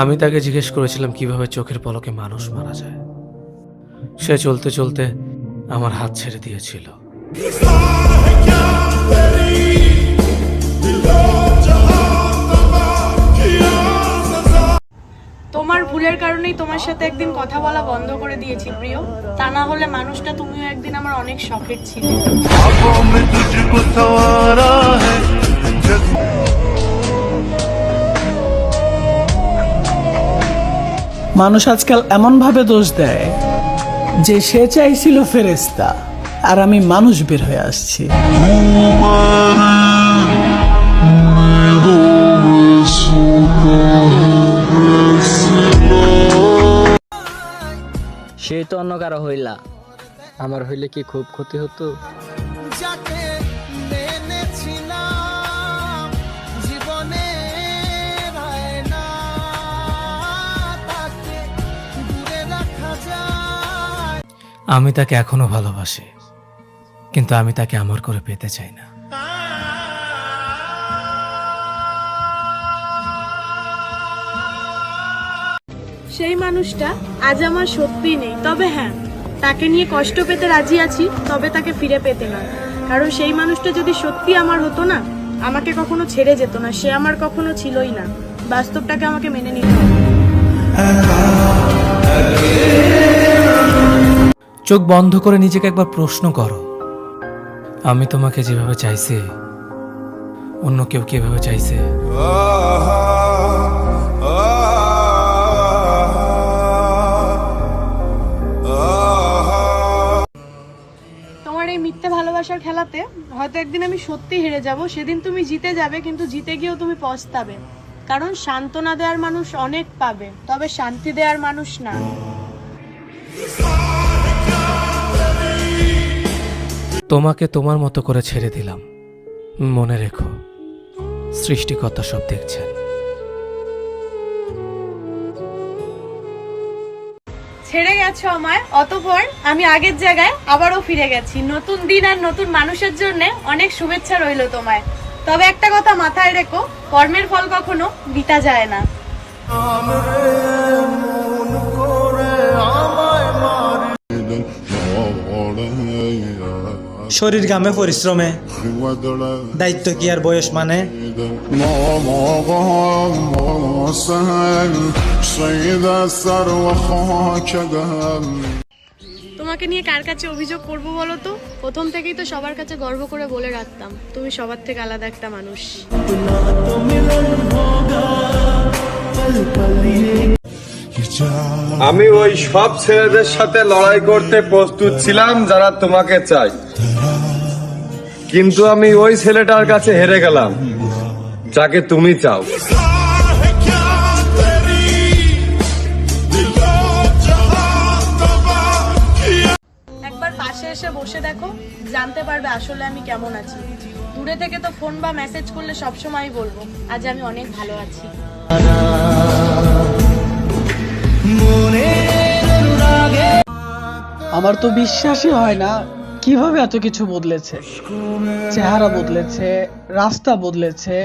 আমি তাকে জিজ্ঞেস করেছিলাম কীভাবে চোখের পলকে মানুষ মারা যায়। সে চলতে চলতে আমার হাত ছেড়ে দিয়েছিল। তোমার ভুলের কারণেই তোমার সাথে একদিন কথা বলা বন্ধ করে দিয়েছি প্রিয়। তা না হলে মানুষটা তুমিও একদিন আমার অনেক শখের ছিলে। মানুষ আজকাল এমন ভাবে দোষ দেয় যে সে চাইছিল ফেরেস্তা আর আমি মানুষ বের হয়ে আসছি। সে তো অন্য কারও হইলা। আমার হইলে কি খুব ক্ষতি হতো? আমি তাকে এখনও ভালোবাসি, কিন্তু আমি তাকে আমার করে পেতে চাই না। সেই মানুষটা আজ আমার সত্যি নেই। তবে হ্যাঁ তাকে নিয়ে কষ্ট পেতে রাজি আছি, তবে তাকে ফিরে পেতে না। কারণ সেই মানুষটা যদি সত্যি আমার হতো না, আমাকে কখনো ছেড়ে যেত না, সে আমার কখনো ছিলই না। বাস্তবটাকে আমাকে মেনে নিতে হবে। চোখ বন্ধ করে নিজেকে একবার প্রশ্ন করো। আমি তোমাকে যেভাবে চাইছি, অন্য কেউ কীভাবে চাইছে? তোমার এই মিথ্যে ভালোবাসার খেলাতে হয়তো একদিন আমি সত্যি হেরে যাব, সেদিন তুমি জিতে যাবে, কিন্তু জিতে গিয়েও তুমি পস্তাবে। কারণ সান্ত্বনা দেওয়ার মানুষ অনেক পাবে, তবে শান্তি দেওয়ার মানুষ না। তোমাকে তোমার মতো করে ছেড়ে দিলাম। মনে রেখো সৃষ্টিকর্তা সব দেখছেন। ছেড়ে গেছো আমায় অতপর আমি আগের জায়গায় আবারও ফিরে গেছি। নতুন দিন আর নতুন মানুষের জন্য অনেক শুভেচ্ছা রইল তোমায়। তবে একটা কথা মাথায় রেখো কর্মের ফল কখনো বিতা যায় না। শরীর গামে পরিশ্রমে। দায়িত্ব কি আর বয়স মানে? তোমাকে নিয়ে কার কাছে অভিযোগ করব বলো তো? প্রথম থেকেই তো সবার কাছে গর্ব করে বলে রাখতাম তুমি সবার থেকে আলাদা একটা মানুষ। আমি ওই সব ছেলেদের সাথে লড়াই করতে প্রস্তুত ছিলাম, যারা তোমাকে চাই কিন্তু আমি ওই ছেলেটার কাছে হেরে গেলাম, যাকে তুমি চাও। একবার পাশে এসে বসে দেখো, জানতে পারবে আসলে আমি কেমন আছি। দূরে থেকে তো ফোন বা মেসেজ করলে সবসময় বলব, আজ আমি অনেক ভালো আছি। আমার তো বিশ্বাসই হয় না কীভাবে এত কিছু বদলেছে। চেহারা বদলেছে, রাস্তা বদলেছে,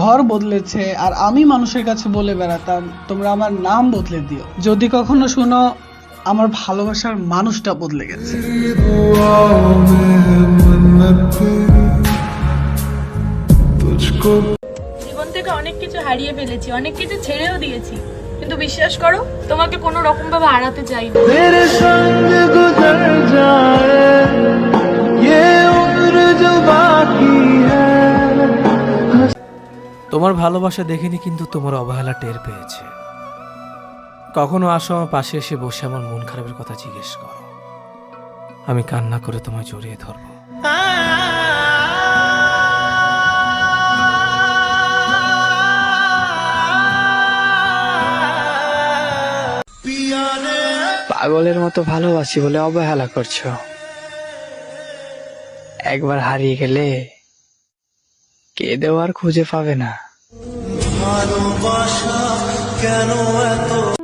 ঘর বদলেছে, আর আমি মানুষের কাছে বলে বেড়াতাম, তোমরা আমার নাম বদলে দিও। যদি কখনো শুনো, আমার ভালোবাসার মানুষটা বদলে গেছে। জীবন থেকে অনেক কিছু হারিয়ে ফেলেছি, অনেক কিছু ছেড়েও দিয়েছি। কিন্তু বিশ্বাস করো তোমাকে কোনো রকম ভাবে হারাতে চাই তোমার ভালোবাসা দেখিনি কিন্তু তোমার অবহেলা টের পেয়েছে। কখনো আসো আমার পাশে এসে বসে আমার মন খারাপের কথা জিজ্ঞেস করো। আমি কান্না করে তোমায় জড়িয়ে ধরবো। পাগলের মতো ভালোবাসি বলে অবহেলা করছ। একবার হারিয়ে গেলে কে দেওয়ার খুঁজে পাবে না। ভালোবাসা কেন এত